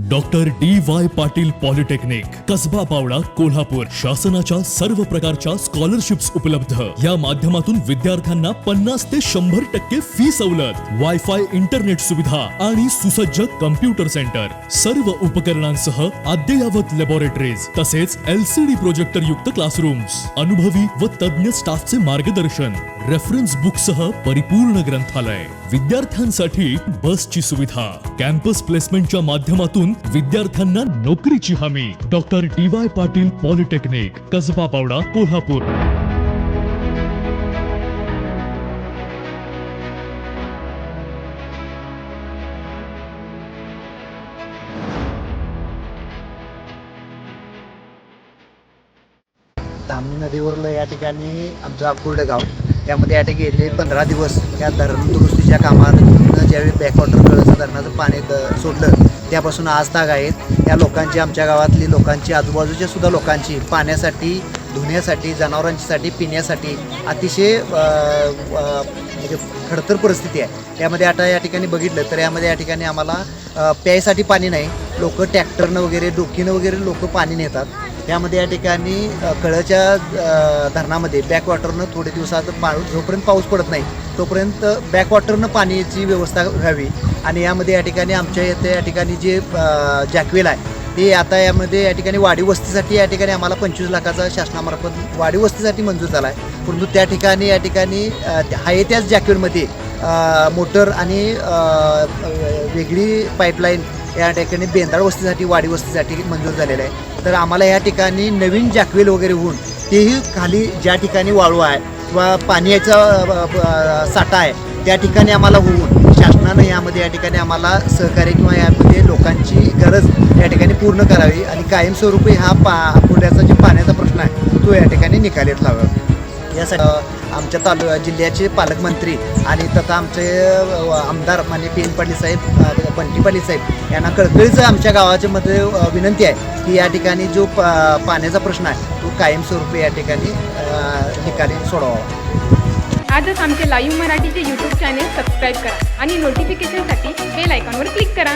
Doctor D Y Patil polytechnic Kasba Bawada Kolhapur शासनाच्या सर्व प्रकारच्या स्कॉलरशिप्स उपलब्ध. या माध्यमातून विद्यार्थ्यांना पन्नास ते शंभर टक्के फी सवलत वायफाय इंटरनेट सुविधा आणि सुसज्ज कम्प्युटर सेंटर. सर्व उपकरणांसह अद्ययावत लॅबोरेटरीज तसेच एलसीडी प्रोजेक्टर युक्त क्लासरूम्स. अनुभवी व तज्ज्ञ स्टाफचे मार्गदर्शन रेफरन्स बुकसह परिपूर्ण ग्रंथालय. विद्यार्थ्यांसाठी बसची सुविधा. कॅम्पस प्लेसमेंटच्या माध्यमातून विद्यार्थ्यांना नोकरीची हमी. Doctor D Y Patil polytechnic Kasba Bawada Kolhapur. Dhamani नदीवरलं या ठिकाणी आमचं अकुर्डे गाव यामध्ये या ठिकाणी गेले पंधरा दिवस. या धरण दुरुस्तीच्या कामात ज्यावेळी बॅकवॉटर कळचं धरणाचं पाणी सोडलं त्यापासून आज ताग आहेत. या लोकांची आमच्या गावातली लोकांची आजूबाजूच्या सुद्धा लोकांची पाण्यासाठी धुण्यासाठी जनावरांसाठी पिण्यासाठी अतिशय म्हणजे खडतर परिस्थिती आहे. त्यामध्ये आता या ठिकाणी बघितलं तर यामध्ये या ठिकाणी आम्हाला प्यायसाठी पाणी नाही. लोक ट्रॅक्टरनं वगैरे डोकीनं वगैरे लोक पाणी नेतात. त्यामध्ये या ठिकाणी कळच्या धरणामध्ये बॅकवॉटरनं थोडे दिवसात पा जोपर्यंत पाऊस पडत नाही तोपर्यंत बॅकवॉटरनं पाण्याची व्यवस्था व्हावी आणि यामध्ये या ठिकाणी आमच्या येथे या ठिकाणी जे जॅकवेल आहे ते आता यामध्ये या ठिकाणी वाढीव वस्तीसाठी या ठिकाणी आम्हाला पंचवीस लाखाचा शासनामार्फत वाढीव वस्तीसाठी मंजूर झाला आहे परंतु त्या ठिकाणी या ठिकाणी आहे त्याच जॅकवेलमध्ये मोटर आणि वेगळी पाईपलाईन या ठिकाणी बेंदाळ वस्तीसाठी वाडी वस्तीसाठी मंजूर झालेलं आहे. तर आम्हाला या ठिकाणी नवीन जॅकवेल वगैरे होऊन तेही खाली ज्या ठिकाणी वाळू आहे किंवा पाण्याचा साठा आहे त्या ठिकाणी आम्हाला होऊन शासनानं यामध्ये या ठिकाणी आम्हाला सहकार्य किंवा यामध्ये लोकांची गरज या ठिकाणी पूर्ण करावी आणि कायमस्वरूपी हा पा पुण्याचा जे पाण्याचा प्रश्न आहे तो या ठिकाणी निकालीत लावावा. यासाठी आमच्या तालु जिल्ह्याचे पालकमंत्री आणि तथा आमचे आमदार माने पी एन पाटील साहेब बंटी पाटील साहेब यांना कळकळीचं आमच्या गावाच्या मध्ये विनंती आहे की या ठिकाणी जो प- पाण्याचा प्रश्न आहे तो कायमस्वरूपी या ठिकाणी निकाली सोडवावा. आजच आमचे लाईव्ह मराठीचे यूट्यूब चॅनेल सबस्क्राईब करा आणि नोटिफिकेशनसाठी बेल आयकॉनवर क्लिक करा.